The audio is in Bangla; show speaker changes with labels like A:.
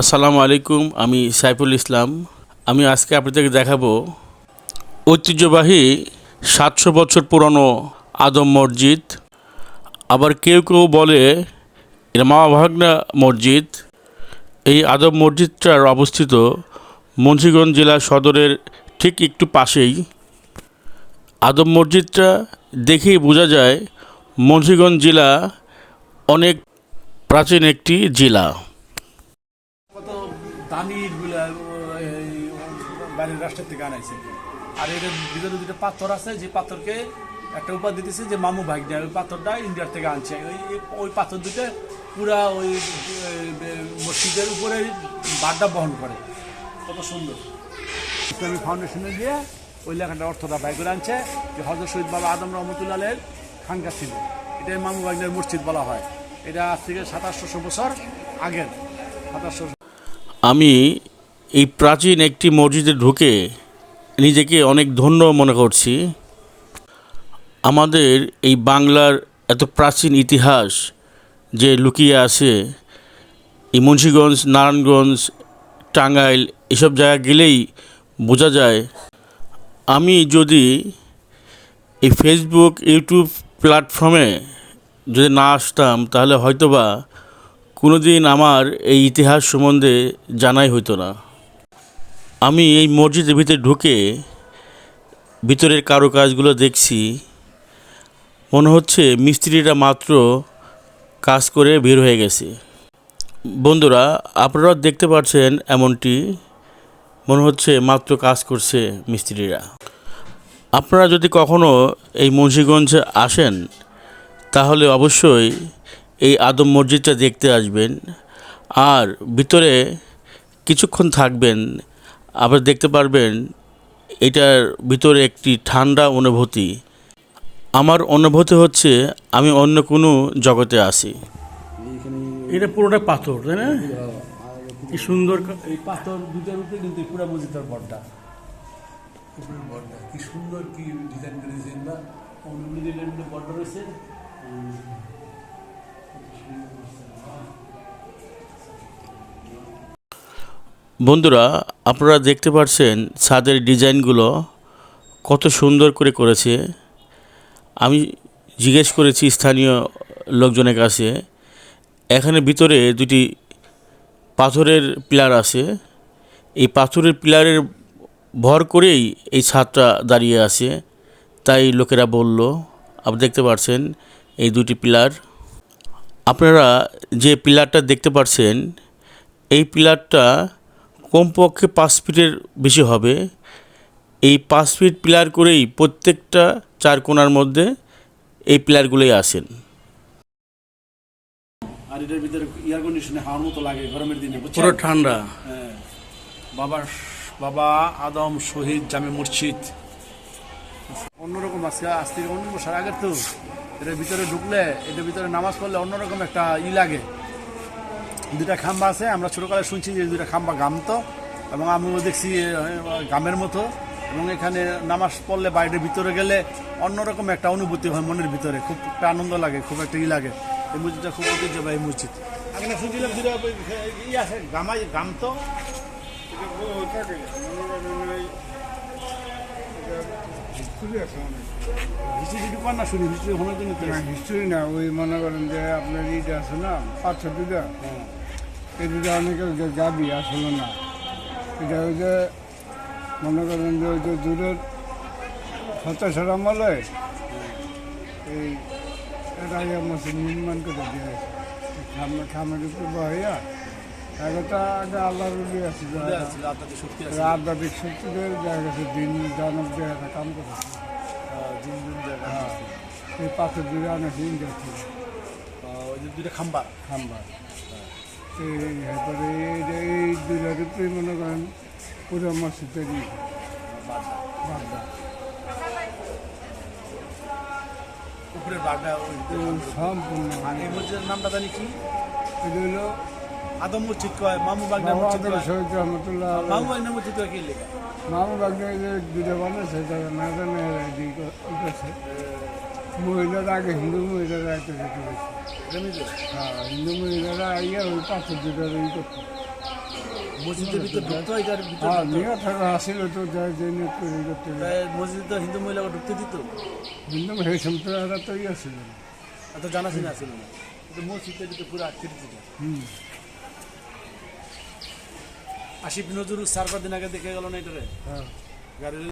A: আসসালামু আলাইকুম, আমি সাইফুল ইসলাম। আমি আজকে আপনাদেরকে দেখাবো ঐতিহ্যবাহী সাতশো বছর পুরনো আদম মসজিদ। আবার কেউ কেউ বলে এটা মামা ভাগনা মসজিদ। এই আদম মসজিদটার অবস্থিত মুন্সিগঞ্জ জেলা সদরের ঠিক একটু পাশেই। আদম মসজিদটা দেখেই বোঝা যায় মুন্সিগঞ্জ জেলা অনেক প্রাচীন একটি জেলা।
B: এই বাইরের রাষ্ট্রের থেকে আনাইছে। আর এর ভিতরে দুটো পাথর আছে, যে পাথরকে একটা উপাধি দিতেছে যে মামু ভাই দেয় ওই পাথরটা ইন্ডিয়ার থেকে আনছে। ওই ওই পাথর দুটো পুরা ওই মসজিদের উপরে বারটা বহন করে। কত সুন্দর। ইসলামী ফাউন্ডেশনে দিয়ে ওই লেখাটা অর্থটা বাই করে আনছে, যে হজরত শহীদ বাবা আদম রহমতুল্লাহের খানকা ছিল। এটাই মামু ভাগ্নের মসজিদ বলা হয়। এটা আজ থেকে সাতাশশো বছর আগের। সাতাশশো
A: আমি এই প্রাচীন একটি মসজিদে ঢুকে নিজেকে অনেক ধন্য মনে করছি। আমাদের এই বাংলার এত প্রাচীন ইতিহাস যে লুকিয়ে আছে, এই মুন্সীগঞ্জ, নারায়ণগঞ্জ, টাঙ্গাইল, এসব জায়গা গেলেই বোঝা যায়। আমি যদি এই ফেসবুক ইউটিউব প্ল্যাটফর্মে যদি না আসতাম, তাহলে হয়তোবা কোনোদিন আমার এই ইতিহাস সম্বন্ধে জানাই হতো না। আমি এই মসজিদের ভিতরে ঢুকে ভিতরের কারুকাজগুলো দেখছি। মনে হচ্ছে মিস্ত্রিরা মাত্র কাজ করে বের হয়ে গেছে। বন্ধুরা, আপনারা দেখতে পাচ্ছেন এমনটি। মনে হচ্ছে মাত্র কাজ করছে মিস্ত্রিরা। আপনারা যদি কখনো এই মুন্সীগঞ্জে আসেন, তাহলে অবশ্যই এই আদম মসজিদটা দেখতে আসবেন। আর ভিতরে কিছুক্ষণ থাকবেন আবার দেখতে পারবেন এটার ভিতরে একটি ঠান্ডা অনুভূতি। আমার অনুভূতি হচ্ছে আমি অন্য কোনো জগতে আসি এটা পুরোটা পাথর তাই না? কি সুন্দর
B: এই পাথর দুটার উপরে কিন্তু পুরো মসজিদের বড়টা বড়টা কি সুন্দর কি ডিজাইন করে দিয়েছেন না মধ্যে বড় রয়েছে
A: বন্ধুরা, আপনারা দেখতে পাচ্ছেন ছাদের ডিজাইনগুলো কত সুন্দর করে করেছে। আমি জিজ্ঞেস করেছি স্থানীয় লোকজনের কাছে, এখানে ভিতরে দুটি পাথরের পিলার আছে। এই পাথরের পিলারের ভর করেই এই ছাদটা দাঁড়িয়ে আছে, তাই লোকেরা বলল, আপনি দেখতে পাচ্ছেন এই দুটি পিলার। আপনারা যে পিলারটা দেখতে পাচ্ছেন এই পিলারটা কমপক্ষে পাঁচ ফিটের বেশি হবে। এই পাঁচ ফিট পিলার করেই প্রত্যেকটা চার কোণার মধ্যে এই পিলারগুলোই আসেন।
B: আর এটার ভিতরে এয়ার কন্ডিশনে হাওয়ার মতো লাগে গরমের দিনে
A: পুরো ঠান্ডা।
B: হ্যাঁ। বাবা বাবা আদম শহীদ জামে মসজিদ। অন্যরকম আজকে আজ থেকে অন্য বছর আগের তো। এটার ভিতরে ঢুকলে এটার ভিতরে নামাজ পড়লে অন্যরকম একটা ই লাগে। দুটা খাম্বা আছে, আমরা ছোটকালে শুনছি যে দুটা খাম্বা গামতো, এবং আমিও দেখছি গামের মতো, এবং এখানে নামাজ পড়লে বাইরের ভিতরে গেলে অন্যরকম একটা অনুভূতি হয় মনের ভিতরে, খুব একটা আনন্দ লাগে, খুব একটা ই লাগে। এই মসজিদটা খুব ঐতিহ্যবাহী মসজিদ। আগে শুনছিলাম ই আছে গামতো? হিস্ট্রি যদি পান না হিস্ট্রি
C: হিস্ট্রি ওই মনে করেন যে আপনার ইটা আছে না পাঁচশো দুটা এই দুটা অনেকের যে যাবি আসলে না এটা ওই যে মনে করেন যে ওই যে দূরের হতাশার আমলে এই ইয়ে মসজিদ নির্মাণ করে দিয়ে খামে খামের উপরে বহিয়া আগে আছে আধ্যাত্মিক শক্তিদের দিন কাম করেছে
B: দিন দিন
C: হ্যাঁ। এই পাথর দূরে অনেক দিন যাচ্ছে।
B: যে দুইটা খাম্বা।
C: খাম্বা। তারপরে এই যে এই মনে করেন পুরো মসজিদ
B: উপরে
C: তো সম্পূর্ণ।
B: এই মসজিদের নামটা জানি কি?
C: এটা হলো
B: আদম মসজিদ কয় মামু
C: বাগনা
B: মসজিদ কয়
C: শহীদ রহমতুল্লাহ
B: মামু বাগনা মসজিদ কয় কি লেখা
C: মামু বাগনা যে দুটো বানাইছে তারা না জানে ই করছে মহিলারা আগে হিন্দু মহিলারা এত যেতে হ্যাঁ হিন্দু মহিলারা আগে ওই পাথর দুটো ই করতো
B: মসজিদের ভিতর ঢুকতে
C: হয় যার জানা ছিল
B: আসিল পুরো আটকে আশিফ নজরুল চার দিন আগে দেখে গেল না এটারে?
C: হ্যাঁ।
B: গাড়ির